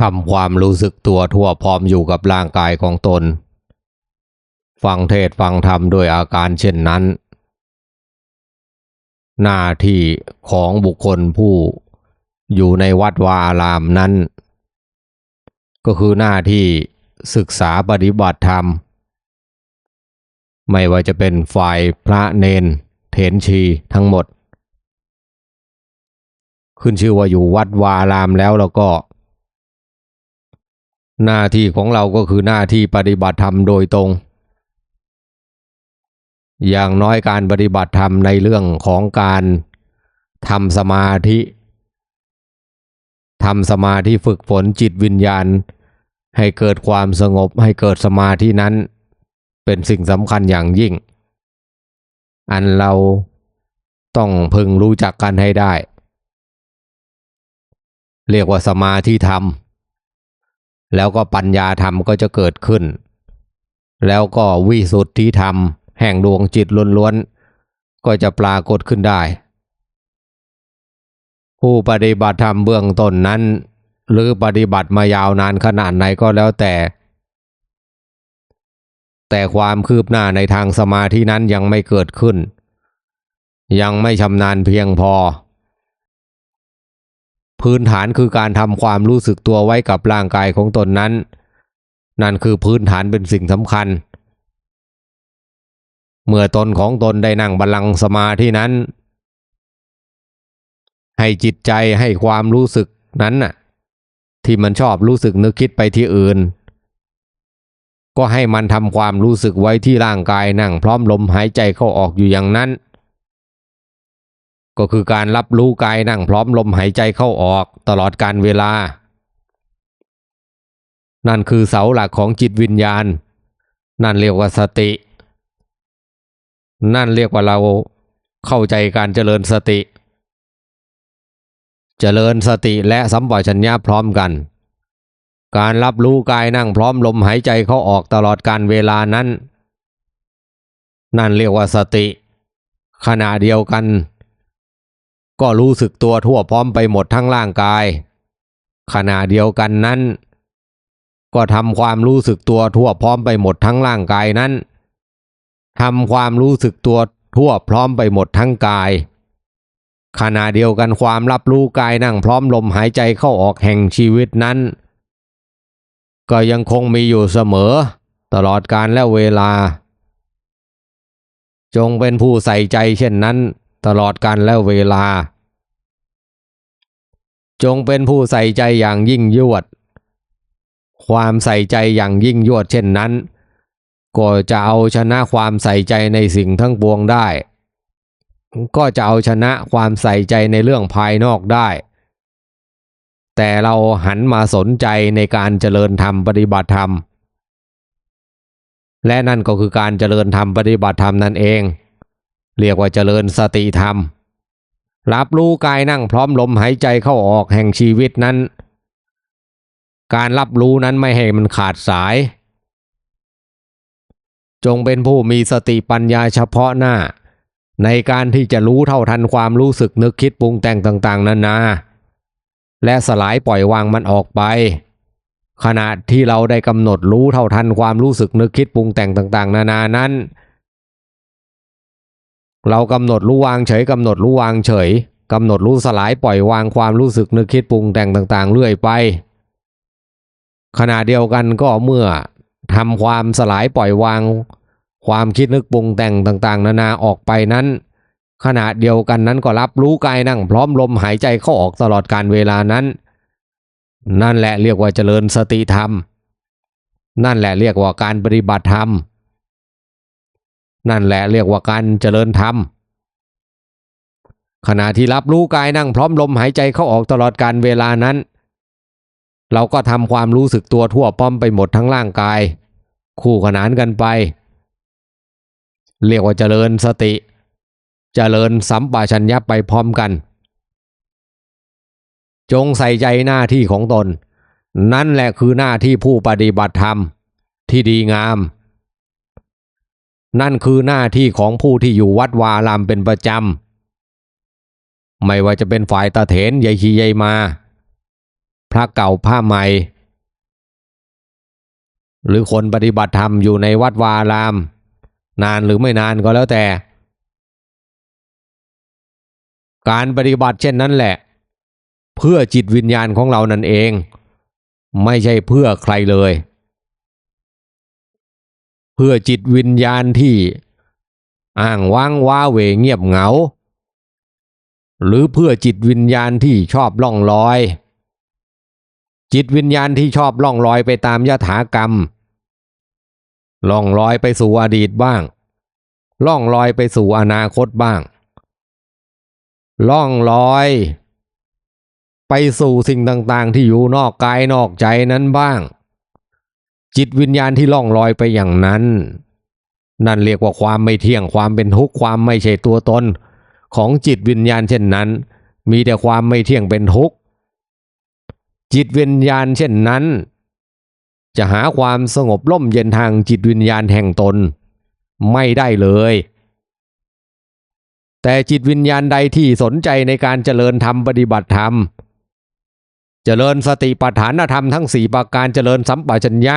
ทำความรู้สึกตัวทั่วพร้อมอยู่กับร่างกายของตน ฟังเทศฟังธรรมด้วยอาการเช่นนั้น หน้าที่ของบุคคลผู้อยู่ในวัดวาอารามนั้น ก็คือหน้าที่ศึกษาปฏิบัติธรรม ไม่ว่าจะเป็นฝ่ายพระเนน เถนชีทั้งหมด ขึ้นชื่อว่าอยู่วัดวาอารามแล้วแล้วก็ หน้าที่ของเราก็คือหน้าที่ปฏิบัติธรรมโดยตรง อย่างน้อยการปฏิบัติธรรมในเรื่องของการทำสมาธิทำสมาธิฝึกฝนจิตวิญญาณ ให้เกิดความสงบให้เกิดสมาธินั้น เป็นสิ่งสำคัญอย่างยิ่ง อันเราต้องพึงรู้จักกันให้ได้ เรียกว่าสมาธิธรรม แล้วก็ปัญญาธรรมก็จะเกิดขึ้น แล้วก็วิสุทธิธรรม แห่งดวงจิตล้วนๆ ก็จะปรากฏขึ้นได้ ผู้ปฏิบัติธรรมเบื้องต้นนั้น หรือปฏิบัติมายาวนานขนาดไหนก็แล้วแต่ แต่ความคืบหน้าในทางสมาธินั้นยังไม่เกิดขึ้น ยังไม่ชำนาญเพียงพอ พื้นฐานคือการทำความรู้สึกตัวไว้กับร่างกายของตนนั้น นั่นคือพื้นฐานเป็นสิ่งสำคัญ เมื่อตนของตนได้นั่งบัลลังก์สมาธินั้น ให้จิตใจให้ความรู้สึกนั้นน่ะที่มันชอบรู้สึกนึกคิดไปที่อื่น ก็ให้มันทำความรู้สึกไว้ที่ร่างกายนั่งพร้อมลมหายใจเข้าออกอยู่อย่างนั้น ก็คือการรับรู้กายนั่งพร้อมลมหายใจเข้าออกตลอดการเวลา นั่นคือเสาหลักของจิตวิญญาณ นั่นเรียกว่าสติ นั่นเรียกว่าเราเข้าใจการเจริญสติ เจริญสติและสัมปชัญญะพร้อมกัน การรับรู้กายนั่งพร้อมลมหายใจเข้าออกตลอดการเวลานั้น นั่นเรียกว่าสติ ขณะเดียวกัน ก็รู้สึกตัวทั่วพร้อมไปหมดทั้งร่างกาย ขณะเดียวกันนั้น ก็ทำความรู้สึกตัวทั่วพร้อมไปหมดทั้งร่างกายนั้นทำความรู้สึกตัวทั่วพร้อมไปหมดทั้งกาย ขณะเดียวกันความรับรู้กายนั่งพร้อมลมหายใจเข้าออกแห่งชีวิตนั้น ก็ยังคงมีอยู่เสมอ ตลอดการและเวลา จงเป็นผู้ใส่ใจเช่นนั้น ตลอดการและเวลา จงเป็นผู้ใส่ใจอย่างยิ่งยวด ความใส่ใจอย่างยิ่งยวดเช่นนั้น ก็จะเอาชนะความใส่ใจในสิ่งทั้งปวงได้ ก็จะเอาชนะความใส่ใจในเรื่องภายนอกได้ แต่เราหันมาสนใจในการเจริญธรรมปฏิบัติธรรม และนั่นก็คือการเจริญธรรมปฏิบัติธรรมนั่นเอง เรียกว่าเจริญสติธรรม รับรู้กายนั่งพร้อมลมหายใจเข้าออกแห่งชีวิตนั้น การรับรู้นั้นไม่ให้มันขาดสาย จงเป็นผู้มีสติปัญญาเฉพาะหน้า ในการที่จะรู้เท่าทันความรู้สึกนึกคิดปรุงแต่งต่างๆนานา และสลายปล่อยวางมันออกไปขณะที่เราได้กำหนดรู้เท่าทันความรู้สึกนึกคิดปรุงแต่งต่าง ๆ นานานั้น เรากำหนดรู้วางเฉยกำหนดรู้วางเฉยกำหนดรู้สลายปล่อยวางความรู้สึกนึกคิดปรุงแต่งต่าง ๆ เรื่อยไป ขณะเดียวกันก็เมื่อทำความสลายปล่อยวาง ความคิดนึกปรุงแต่งต่าง ๆ นานาออกไปนั้น ขณะเดียวกันนั้นก็รับรู้กายนั่งพร้อมลมหายใจเข้าออกตลอดการเวลานั้น นั่นแหละเรียกว่าเจริญสติธรรม นั่นแหละเรียกว่าการปฏิบัติธรรม นั่นแหละเรียกว่าการเจริญธรรม ขณะที่รับรู้กายนั่งพร้อมลมหายใจเข้าออกตลอดการเวลานั้น เราก็ทำความรู้สึกตัวทั่วพร้อมไปหมดทั้งร่างกาย คู่ขนานกันไป เรียกว่าเจริญสติ เจริญสัมปชัญญะไปพร้อมกัน จงใส่ใจหน้าที่ของตน นั่นแหละคือหน้าที่ผู้ปฏิบัติธรรมที่ดีงาม นั่นคือหน้าที่ของผู้ที่อยู่วัดวาลามเป็นประจำ ไม่ว่าจะเป็นฝ่ายตาเถนใหญ่ชีใหญ่มา พระเก่าผ้าใหม่ หรือคนปฏิบัติธรรมอยู่ในวัดวาอาราม นานหรือไม่นานก็แล้วแต่ การปฏิบัติเช่นนั้นแหละ เพื่อจิตวิญญาณของเรานั่นเอง ไม่ใช่เพื่อใครเลย พื่อจิตวิญญาณที่อ้างว้างว้าเหวเงียบเหงา หรือเพื่อจิตวิญญาณที่ชอบล่องลอย จิตวิญญาณที่ชอบล่องลอยไปตามยถากรรม ล่องลอยไปสู่อดีตบ้าง ล่องลอยไปสู่อนาคตบ้าง ล่องลอย ไปสู่สิ่งต่างๆ ที่อยู่นอกกายนอกใจนั้นบ้าง จิตวิญญาณที่ล่องลอยไปอย่างนั้น นั่นเรียกว่าความไม่เที่ยงความเป็นทุกข์ความไม่ใช่ตัวตน ของจิตวิญญาณเช่นนั้น มีแต่ความไม่เที่ยงเป็นทุกข์จิตวิญญาณเช่นนั้น จะหาความสงบร่มเย็นทางจิตวิญญาณแห่งตน ไม่ได้เลย แต่จิตวิญญาณใดที่สนใจในการเจริญธรรมปฏิบัติธรรม เจริญสติปัฏฐานธรรมทั้งสี่ประการเจริญสัมปชัญญะ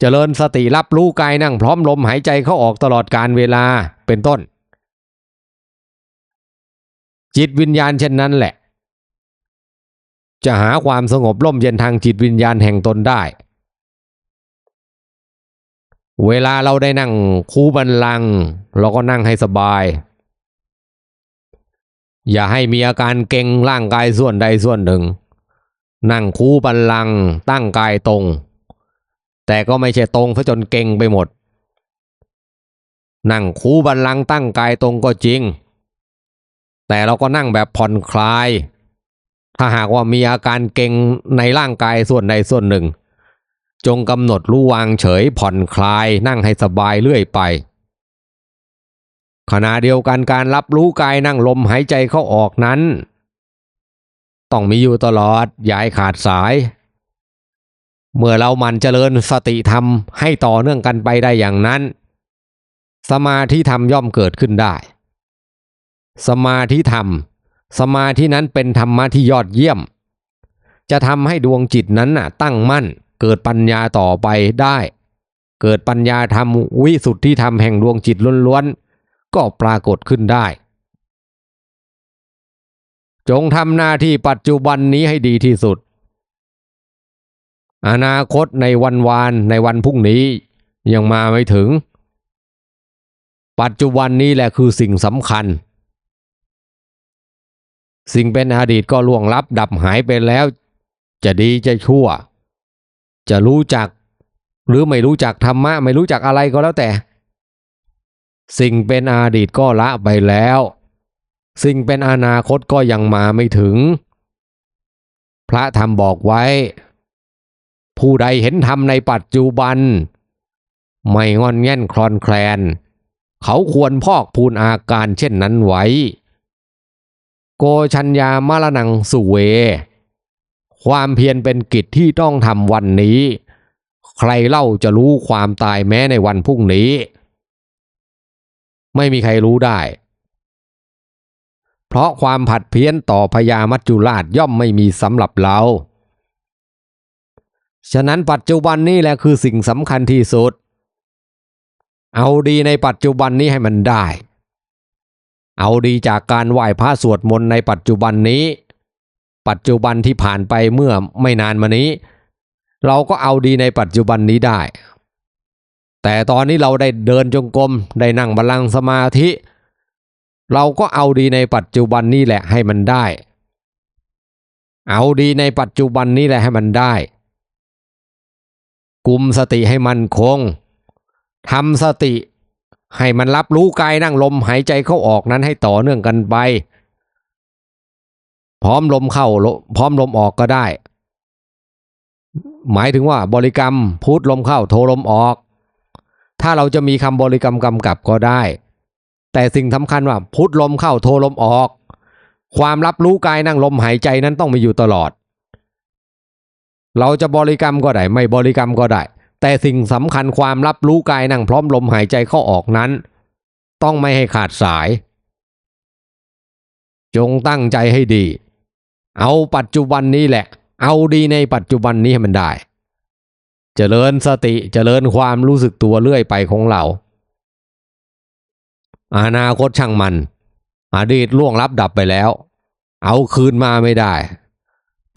เจริญสติรับรู้กายนั่งพร้อมลมหายใจเข้าออกตลอดการเวลาเป็นต้น จิตวิญญาณเช่นนั้นแหละ จะหาความสงบร่มเย็นทางจิตวิญญาณแห่งตนได้ เวลาเราได้นั่งคูบันลัง เราก็นั่งให้สบาย อย่าให้มีอาการเกร็งร่างกายส่วนใดส่วนหนึ่ง นั่งคูบันลังตั้งกายตรง แต่ก็ไม่ใช่ตรงซะจนเก่งไปหมด นั่งคูบันลังตั้งกายตรงก็จริง แต่เราก็นั่งแบบผ่อนคลาย ถ้าหากว่ามีอาการเก่งในร่างกายส่วนใดส่วนหนึ่ง จงกำหนดรู้วางเฉยผ่อนคลายนั่งให้สบายเรื่อยไป ขณะเดียวกันการรับรู้กายนั่งลมหายใจเข้าออกนั้น ต้องมีอยู่ตลอดอย่าให้ขาดสาย เมื่อเรามันเจริญสติธรรมให้ต่อเนื่องกันไปได้อย่างนั้น สมาธิธรรมย่อมเกิดขึ้นได้ สมาธิธรรม สมาธินั้นเป็นธรรมะที่ยอดเยี่ยม จะทำให้ดวงจิตนั้นน่ะตั้งมั่นเกิดปัญญาต่อไปได้ เกิดปัญญาธรรมวิสุทธิธรรมแห่งดวงจิตล้วนๆ ก็ปรากฏขึ้นได้ จงทำหน้าที่ปัจจุบันนี้ให้ดีที่สุด อนาคตในวันวานในวันพรุ่งนี้ยังมาไม่ถึง ปัจจุบันนี้แหละคือสิ่งสำคัญ สิ่งเป็นอดีตก็ล่วงลับดับหายไปแล้ว จะดีจะชั่ว จะรู้จัก หรือไม่รู้จักธรรมะ ไม่รู้จักอะไรก็แล้วแต่ สิ่งเป็นอดีตก็ละไปแล้ว สิ่งเป็นอนาคตก็ยังมาไม่ถึง พระธรรมบอกไว้ ผู้ใดเห็นธรรมในปัจจุบัน ไม่งอนแง่นคลอนแคลน เขาควรพอกพูนอาการเช่นนั้นไว้ โกชัญญามรนังสุเว ความเพียรเป็นกิจที่ต้องทำวันนี้ ใครเล่าจะรู้ความตายแม้ในวันพรุ่งนี้ ไม่มีใครรู้ได้ เพราะความผัดเพี้ยนต่อพญามัจจุราชย่อมไม่มีสำหรับเรา ฉะนั้นปัจจุบันนี้แหละคือสิ่งสำคัญที่สุด เอาดีในปัจจุบันนี้ให้มันได้ เอาดีจากการไหว้พระสวดมนต์ในปัจจุบันนี้ ปัจจุบันที่ผ่านไปเมื่อไม่นานมานี้ เราก็เอาดีในปัจจุบันนี้ได้ แต่ตอนนี้เราได้เดินจงกรมได้นั่งบัลลังก์สมาธิ เราก็เอาดีในปัจจุบันนี้แหละให้มันได้ เอาดีในปัจจุบันนี้แหละให้มันได้ กุมสติให้มันคงทำสติให้มันรับรู้กายนั่งลมหายใจเข้าออกนั้นให้ต่อเนื่องกันไป พร้อมลมเข้าพร้อมลมออกก็ได้ หมายถึงว่าบริกรรมพูดลมเข้าโทลมออก ถ้าเราจะมีคำบริกรรมกำกับก็ได้ แต่สิ่งสำคัญว่าพุทลมเข้าโทลมออก ความรับรู้กายนั่งลมหายใจนั้นต้องมีอยู่ตลอด เราจะบริกรรมก็ได้ไม่บริกรรมก็ได้ แต่สิ่งสำคัญความรับรู้กายนั่งพร้อมลมหายใจเข้าออกนั้น ต้องไม่ให้ขาดสาย จงตั้งใจให้ดี เอาปัจจุบันนี้แหละ เอาดีในปัจจุบันนี้ให้มันได้เจริญสติเจริญความรู้สึกตัวเรื่อยไปของเรา อนาคตช่างมัน อดีตล่วงลับดับไปแล้ว เอาคืนมาไม่ได้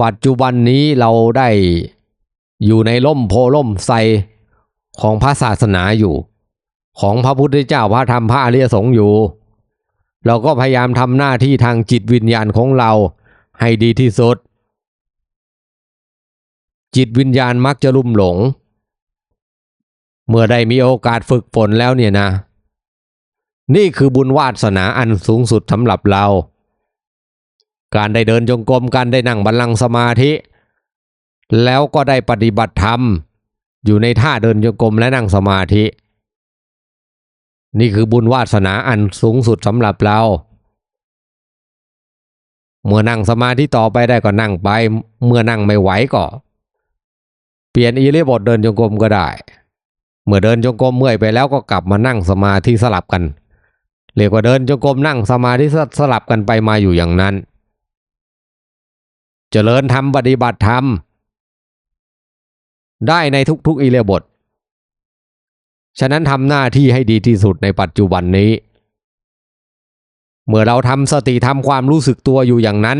ปัจจุบันนี้เราได้อยู่ในล่มโพล่มไทรของพระศาสนาอยู่ ของพระพุทธเจ้าพระธรรมพระอริยสงฆ์อยู่ เราก็พยายามทำหน้าที่ทางจิตวิญญาณของเราให้ดีที่สุด จิตวิญญาณมักจะลุ่มหลง เมื่อได้มีโอกาสฝึกฝนแล้วเนี่ยนะ นี่คือบุญวาสนาอันสูงสุดสำหรับเรา การได้เดินจงกรมการได้นั่งบัลลังก์สมาธิ แล้วก็ได้ปฏิบัติธรรม อยู่ในท่าเดินจงกรมและนั่งสมาธิ นี่คือบุญวาสนาอันสูงสุดสำหรับเรา เมื่อนั่งสมาธิต่อไปได้ก็นั่งไป เมื่อนั่งไม่ไหวก็เปลี่ยนอีเลียบทเดินจงกรมก็ได้ เมื่อเดินจงกรมเมื่อยไปแล้วก็กลับมานั่งสมาธิสลับกัน เรียกว่าเดินจงกรมนั่งสมาธิสลับกันไปมาอยู่อย่างนั้น เจริญธรรมปฏิบัติธรรม ได้ในทุกๆอีเลียบท ฉะนั้นทำหน้าที่ให้ดีที่สุดในปัจจุบันนี้ เมื่อเราทำสติทำความรู้สึกตัวอยู่อย่างนั้น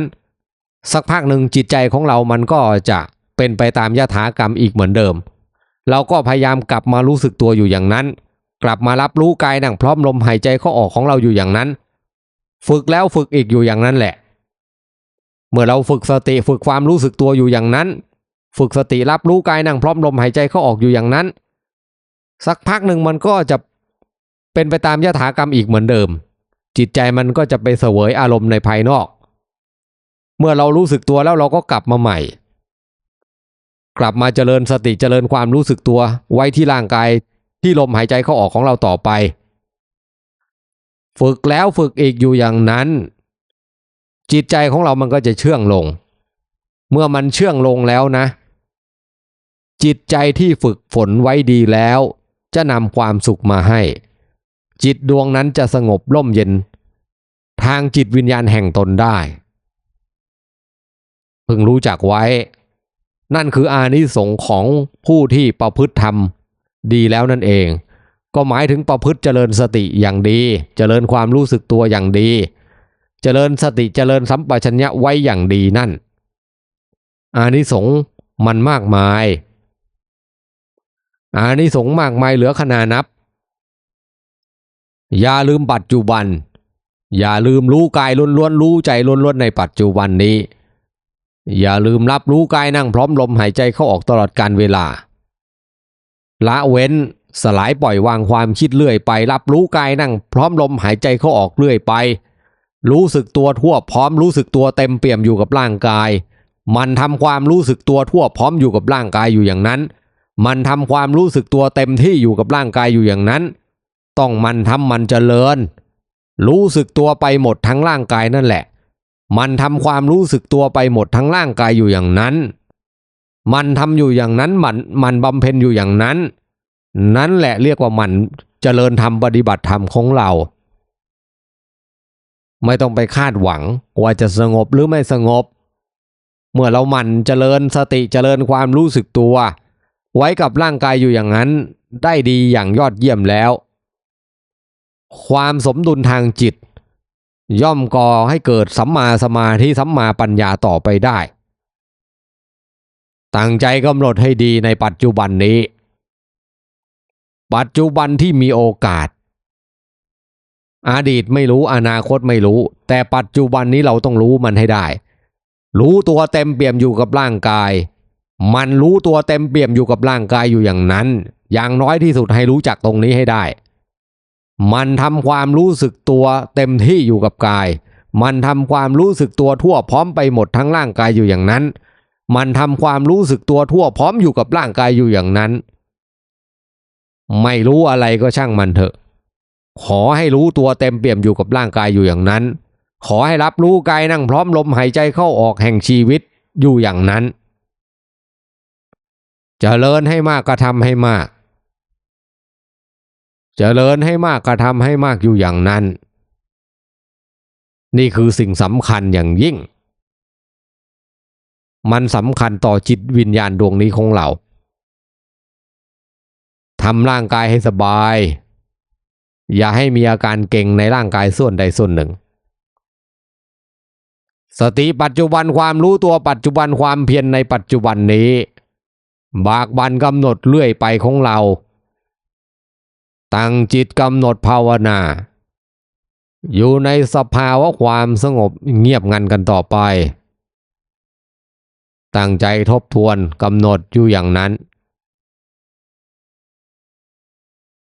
สักพักหนึ่งจิตใจของเรามันก็จะเป็นไปตามยถากรรมอีกเหมือนเดิม เราก็พยายามกลับมารู้สึกตัวอยู่อย่างนั้น กลับมารับรู้กายนั่งพร้อมลมหายใจเข้าออกของเราอยู่อย่างนั้น ฝึกแล้วฝึกอีกอยู่อย่างนั้นแหละ เมื่อเราฝึกสติฝึกความรู้สึกตัวอยู่อย่างนั้น ฝึกสติรับรู้กายนั่งพร้อมลมหายใจเข้าออกอยู่อย่างนั้น สักพักหนึ่งมันก็จะเป็นไปตามยถากรรมอีกเหมือนเดิม จิตใจมันก็จะไปเสวยอารมณ์ในภายนอก เมื่อเรารู้สึกตัวแล้วเราก็กลับมาใหม่ กลับมาเจริญสติเจริญความรู้สึกตัว ไว้ที่ร่างกายที่ลมหายใจเข้าออกของเราต่อไป ฝึกแล้วฝึกอีกอยู่อย่างนั้น จิตใจของเรามันก็จะเชื่องลง เมื่อมันเชื่องลงแล้วนะ จิตใจที่ฝึกฝนไว้ดีแล้ว จะนำความสุขมาให้ จิตดวงนั้นจะสงบร่มเย็น ทางจิตวิญญาณแห่งตนได้พึงรู้จักไว้ นั่นคืออานิสงส์ของผู้ที่ประพฤติธรรมดีแล้วนั่นเอง ก็หมายถึงประพฤติเจริญสติอย่างดี เจริญความรู้สึกตัวอย่างดี เจริญสติเจริญสัมปชัญญะไว้อย่างดีนั่น อานิสงส์มันมากมาย อานิสงส์มากมายเหลือขนานับ อย่าลืมปัจจุบัน อย่าลืมรู้กายล้วนๆรู้ใจล้วนๆในปัจจุบันนี้ อย่าลืมรับรู้กายนั่งพร้อมลมหายใจเข้าออกตลอดการเวลา ละเว้นสลายปล่อยวางความคิดเรื่อยไป รับรู้กายนั่งพร้อมลมหายใจเข้าออกเรื่อยไป รู้สึกตัวทั่วพร้อมรู้สึกตัวเต็มเปี่ยมอยู่กับร่างกาย มันทำความรู้สึกตัวทั่วพร้อมอยู่กับร่างกายอยู่อย่างนั้น มันทำความรู้สึกตัวเต็มที่อยู่กับร่างกายอยู่อย่างนั้น ต้องมันทำมันเจริญ รู้สึกตัวไปหมดทั้งร่างกายนั่นแหละ มันทำความรู้สึกตัวไปหมดทั้งร่างกายอยู่อย่างนั้น มันทำอยู่อย่างนั้นมันมันบำเพ็ญอยู่อย่างนั้น นั่นแหละเรียกว่ามันเจริญธรรมปฏิบัติธรรมของเรา ไม่ต้องไปคาดหวังว่าจะสงบหรือไม่สงบ เมื่อเราหมั่นเจริญสติเจริญความรู้สึกตัว ไว้กับร่างกายอยู่อย่างนั้น ได้ดีอย่างยอดเยี่ยมแล้ว ความสมดุลทางจิต ย่อมก่อให้เกิดสัมมาสมาธิสัมมาปัญญาต่อไปได้ ตั้งใจกำหนดให้ดีในปัจจุบันนี้ ปัจจุบันที่มีโอกาส อดีตไม่รู้อนาคตไม่รู้ แต่ปัจจุบันนี้เราต้องรู้มันให้ได้ รู้ตัวเต็มเปี่ยมอยู่กับร่างกาย มันรู้ตัวเต็มเปี่ยมอยู่กับร่างกายอยู่อย่างนั้น อย่างน้อยที่สุดให้รู้จักตรงนี้ให้ได้ มันทำความรู้สึกตัวเต็มที่อยู่กับกาย มันทำความรู้สึกตัวทั่วพร้อมไปหมดทั้งร่างกายอยู่อย่างนั้น มันทำความรู้สึกตัวทั่วพร้อมอยู่กับร่างกายอยู่อย่างนั้น ไม่รู้อะไรก็ช่างมันเถอะ ขอให้รู้ตัวเต็มเปี่ยมอยู่กับร่างกายอยู่อย่างนั้น ขอให้รับรู้กายนั่งพร้อมลมหายใจเข้าออกแห่งชีวิตอยู่อย่างนั้นจเจริญให้มากก็ทำให้มากจเจริญให้มากก็ทำให้มากอยู่อย่างนั้น นี่คือสิ่งสำคัญอย่างยิ่ง มันสำคัญต่อจิตวิญญาณดวงนี้ของเราทำร่างกายให้สบาย อย่าให้มีอาการเก่งในร่างกายส่วนใดส่วนหนึ่ง สติปัจจุบันความรู้ตัวปัจจุบันความเพียรในปัจจุบันนี้ บากบันกำหนดเลื่อยไปของเรา ตั้งจิตกำหนดภาวนา อยู่ในสภาวะความสงบเงียบงันกันต่อไป ตั้งใจทบทวนกำหนดอยู่อย่างนั้น